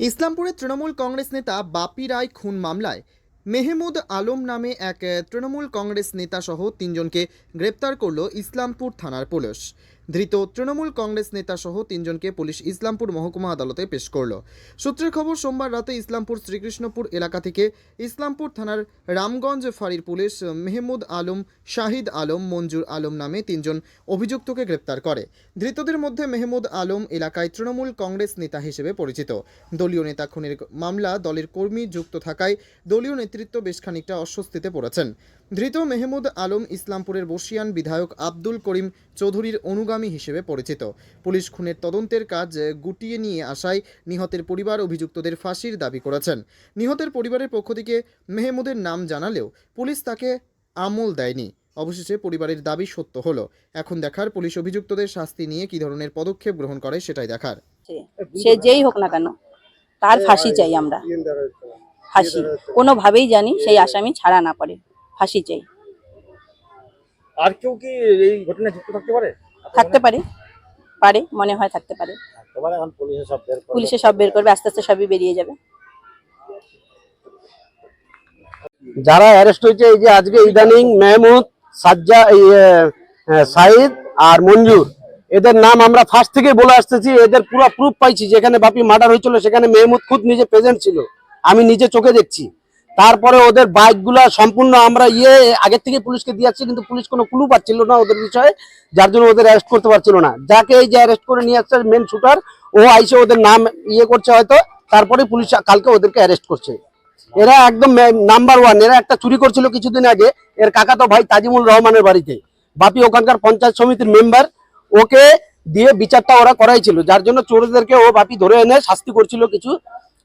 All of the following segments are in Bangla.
ইসলামপুরের তৃণমূল কংগ্রেস নেতা বাপি রায় খুন মামলায় মেহমুদ আলম নামে এক তৃণমূল কংগ্রেস নেতা সহ তিনজনকে গ্রেপ্তার করল ইসলামপুর থানার পুলিশ। ধৃত তৃণমূল কংগ্রেস নেতা সহ তিনজনকে পুলিশ ইসলামপুর মহকুমা আদালতে পেশ করল। সূত্রের খবর, সোমবার রাতে ইসলামপুর শ্রীকৃষ্ণপুর এলাকা থেকে ইসলামপুর থানার রামগঞ্জ ফাঁড়ির পুলিশ মেহমুদ আলম, শাহিদ আলম, মঞ্জুর আলম নামে তিনজন অভিযুক্তকে গ্রেপ্তার করে। ধৃতদের মধ্যে মেহমুদ আলম এলাকায় তৃণমূল কংগ্রেস নেতা হিসেবে পরিচিত। দলীয় নেতা খুনের মামলা দলের কর্মী যুক্ত থাকায় দলীয় নেতৃত্ব বেশ খানিকটা অস্বস্তিতে পড়েছেন। ধৃত মেহমুদ আলম ইসলামপুরের বসিয়ান বিধায়ক আব্দুল করিম চৌধুরীর অনুগামী হিসেবে পরিচিত। পুলিশ খুনের তদন্তের কাজ গুটিয়ে নিয়ে আসায় নিহতের পরিবার অভিযুক্তদের ফাঁসির দাবি করেছেন। নিহতের পরিবারের পক্ষ থেকে মেহমুদের নাম জানালেও পুলিশ তাকে আমল দেয়নি। অবশেষে পরিবারের দাবি সত্য হলো। এখন দেখার পুলিশ অভিযুক্তদের শাস্তি নিয়ে কী ধরনের পদক্ষেপ গ্রহণ করে সেটাই দেখার। সে সে যেই হোক না কেন তার ফাঁসি চাই আমরা। ফাঁসি কোনোভাবেই জানি সেই আসামি ছাড়া না পারে ফাঁসি চাই। আর কেউ কি এই ঘটনায় যুক্ত থাকতে পারে? থাকতে পারে। পারে মনে হয় থাকতে পারে। পুলিশে সব বের করবে। আস্তে আস্তে সবই বেরিয়ে যাবে। যারা অ্যারেস্ট হয়েছে এই যে আজকে ইদানিং মেহমুদ সাজ্জা এই, সাইদ আর মঞ্জুর এদের নাম আমরা ফার্স্ট থেকে বলে আসতেছি এদের পুরো প্রুফ পাইছি যেখানে বাপি মার্ডার হয়েছিল সেখানে মেহমুদ খুদ নিজে প্রেজেন্ট ছিল। আমি নিজে চোখে দেখছি। তারপরে ওদের বাইকগুলা সম্পূর্ণ আমরা ইয়ে আগের থেকে পুলিশকে দিয়ে আসছি, কিন্তু পুলিশ কোনো ক্লু পাচ্ছিল না ওদের বিষয়ে, যার জন্য ওদের অ্যারেস্ট করতে পারছিল না। যাকে এই যে অ্যারেস্ট করে নিয়ে আসছে মেন শুটার ও আইসে ওদের নাম ইয়ে করছে হয়তো, তারপরে পুলিশ কালকে ওদেরকে অ্যারেস্ট করছে। এরা একদম নাম্বার ওয়ান এরা একটা চুরি করছিল কিছুদিন আগে, এর কাকা তো ভাই তাজিমুল রহমানের বাড়িতে। বাপি ওখানকার পঞ্চায়েত সমিতির মেম্বার ওকে দিয়ে বিচারটা ওরা করাইছিল, যার জন্য চোরদেরকে ও বাপি ধরে এনে শাস্তি করছিল কিছু।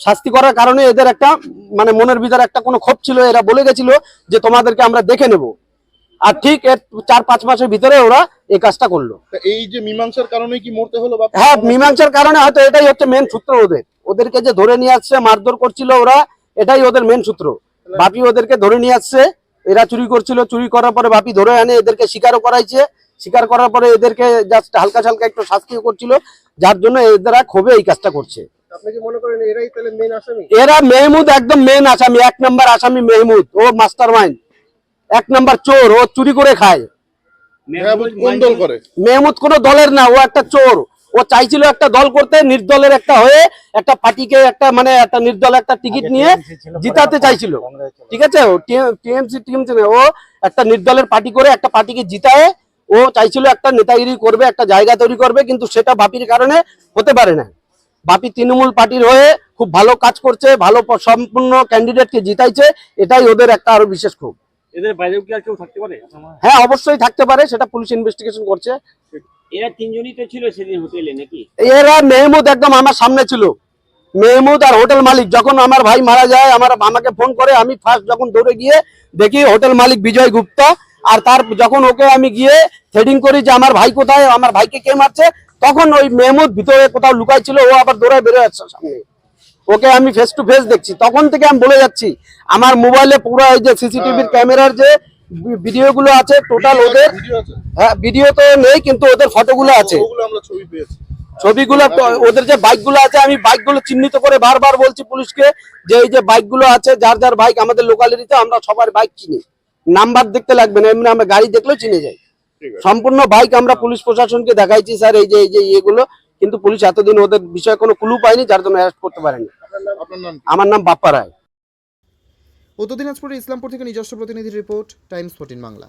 শাস্তি করার কারণে এদের একটা মানে মনের ভিতরে একটা কোনো ক্ষোভ ছিল এরা বলে গেছিল যে তোমাদেরকে আমরা দেখে নেব। আর ঠিক এর চার পাঁচ মাসের ভিতরে ওরা এই কাজটা করল। এই যে মীমাংসার কারণে কি মরতে হলো হ্যাঁ মীমাংসার কারণে হয়তো এটাই হচ্ছে মেন সূত্র ওদের। ওদেরকে যে ধরে নিয়ে আসছে মারধর করছিল ওরা এটাই ওদের মেন সূত্র। বাপি ওদেরকে ধরে নিয়ে আসছে এরা চুরি করছিল চুরি করার পরে বাপি ধরে আনে এদেরকে স্বীকারও করাইছে। স্বীকার করার পরে এদেরকে জাস্ট হালকা হালকা একটু শাস্তিও করছিল যার জন্য এদেরা ক্ষোভে এই কাজটা করছে। আপনি কি মনে করেন এরাই তাহলে মেন আসামি? এরা মেহমুদ একদম মেন আসামি এক নাম্বার আসামি মেহমুদ ও মাস্টার মাইন্ড এক নাম্বার চোর ও চুরি করে খায়। মেহমুদ কোনো দলের না ও একটা চোর। ও চাইছিল একটা দল করতে নির্দলের একটা হয়ে একটা পার্টিকে একটা মানে একটা নির্দল একটা টিকিট নিয়ে জিতাতে চাইছিল। ঠিক আছে? ও টিএমসি টিএমসি ও একটা নির্দলের পার্টি করে একটা পার্টিকে জিতায়। ও চাইছিল একটা নেতাগিরি করবে একটা জায়গা তৈরি করবে কিন্তু সেটা বাপির কারণে হতে পারে না। বাপি তৃণমূল পার্টির হয়ে খুব ভালো কাজ করছে ভালো সম্পূর্ণ ক্যান্ডিডেটকে জিতাইছে এটাই ওদের একটা আরও বিশেষ ক্ষোভ। এদের বাইরেও কি আর কেউ থাকতে পারে? হ্যাঁ অবশ্যই থাকতে পারে সেটা পুলিশ ইনভেস্টিগেশন করছে। এরা তিনজনই তো ছিল সেদিন হোটেলে নাকি? এরা মেহমুদ একদম আমার সামনে ছিল। মেহমুদ আর হোটেল মালিক যখন আমার ভাই মারা যায় আমার আমাকে ফোন করে আমি ফার্স্ট যখন দৌড়ে গিয়ে দেখি হোটেল মালিক বিজয় গুপ্তা আর তার যখন ওকে আমি গিয়ে থ্রেডিং করি যে আমার ভাই কোথায় আমার ভাইকে কে মারছে তখন ওই মেহমুদ ভিতরে কোথাও লুকাই ছিল ও আবার দৌড়ে বেরোয় যাচ্ছে সামনে। ওকে আমি ফেস টু ফেস দেখছি। তখন থেকে আমি বলে যাচ্ছি আমার মোবাইলে পুরো ওই যে সিসিটিভির ক্যামেরার যে ভিডিও গুলো আছে টোটাল ওদের হ্যাঁ ভিডিও তো নেই কিন্তু ওদের ফটোগুলো আছে। ওগুলো আমরা ছবি পেয়েছি। ছবিগুলো ওদের যে বাইকগুলো আছে আমি বাইকগুলো চিহ্নিত করে বারবার বলছি পুলিশকে যে এই যে বাইকগুলো আছে যার যার বাইক আমাদের লোকালিটিতে আমরা সবার বাইক চিনি। নাম্বার দেখতে লাগবে না এমনি আমরা গাড়ি দেখলেও চিনে যাই। আছে সম্পূর্ণ বাইক আমরা পুলিশ প্রশাসনকে দেখাইছি স্যার এই যে এই যে ইয়েগুলো। কিন্তু পুলিশ এতদিন ওদের বিষয়ে কোনো ক্লু পায়নি যার জন্য অ্যারেস্ট করতে পারেনি। আপনার নাম? কি? আমার নাম বাপ্পা রায়। উত্তর দিনাজপুরের ইসলামপুর থেকে নিজস্ব প্রতিনিধি রিপোর্ট টাইমস ফোর্টিন বাংলা।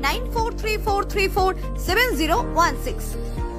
9434347016.